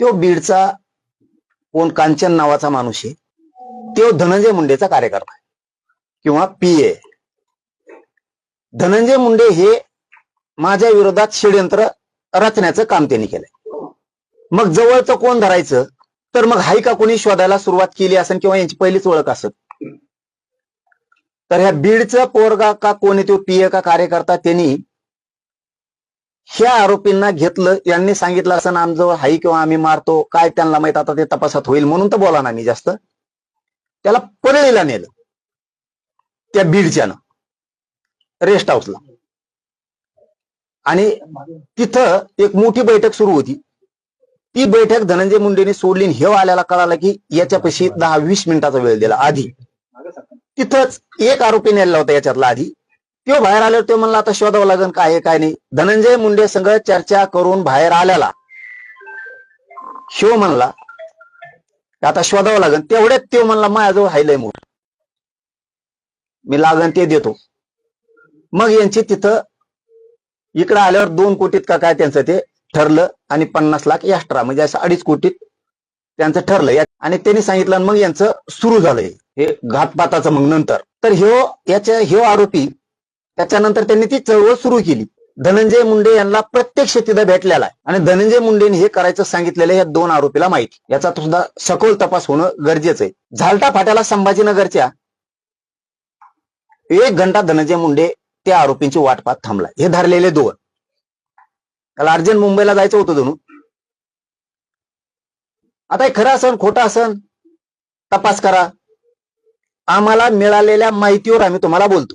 तो बीडचा कोण कांचन नावाचा माणूस आहे. तो धनंजय मुंडेचा कार्यकर्ता आहे. किंवा पी ए धनंजय मुंडे हे माझ्या विरोधात षडयंत्र रचण्याचं काम त्यांनी केलंय. मग जवळचं कोण धरायचं? तर मग हाय का कोणी शोधायला सुरुवात केली असेल किंवा यांची पहिलीच ओळख असत तर ह्या बीडचं पोरगा का कोणी तो पीए का कार्यकर्ता त्यांनी ह्या आरोपींना घेतलं यांनी सांगितलं असं आमचं हाई किंवा आम्ही मारतो काय त्यांना माहीत आता ते तपासात होईल म्हणून तर बोला ना मी जास्त. त्याला परळीला नेलं. त्या बीडच्यानं. रेस्ट हाऊसला. आणि तिथं एक मोठी बैठक सुरू होती. ती बैठक धनंजय मुंडेने सोडली हे आल्याला कळालं की याच्यापाशी दहा वीस मिनिटाचा वेळ दिला आधी. तिथंच एक आरोपी नेला होता याच्यातला आधी. तो बाहेर आल्यावर तो म्हणला आता शोधावं लागेल काय आहे काय नाही. धनंजय मुंडे संघ चर्चा करून बाहेर आल्याला शिव म्हणला आता शोधावं लागेल तेवढ्यात तो म्हणला माझ्याजवळ हायलय मोठ. मी लागन ते देतो. मग यांची तिथं इकडे आल्यावर दोन कोटीत का काय त्यांचं ते ठरलं आणि पन्नास लाख एक्स्ट्रा म्हणजे असं अडीच कोटीत त्यांचं ठरलं. आणि त्यांनी सांगितलं मग यांचं सुरू झालंय. हे घातपाताचं मग नंतर. तर ह्यो याच्या ह्यो आरोपी त्याच्यानंतर त्यांनी ती चळवळ सुरू केली. धनंजय मुंडे यांना प्रत्यक्ष तिथं भेटलेला आहे. आणि धनंजय मुंडेने हे करायचं सांगितलेलं या दोन आरोपीला माहिती. याचा सुद्धा सखोल तपास होणं गरजेचं आहे. झालटा फाट्याला संभाजीनगरच्या एक घंटा धनंजय मुंडे त्या आरोपींची वाट पाहत थांबला हे धरलेले दोन. त्याला अर्जंट मुंबईला जायचं होतं जणू आता हे खरं असन खोटं असन? तपास करा. आम्हाला मिळालेल्या माहितीवर आम्ही तुम्हाला बोलतो.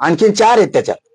आणखीन चार आहेत त्याच्यात.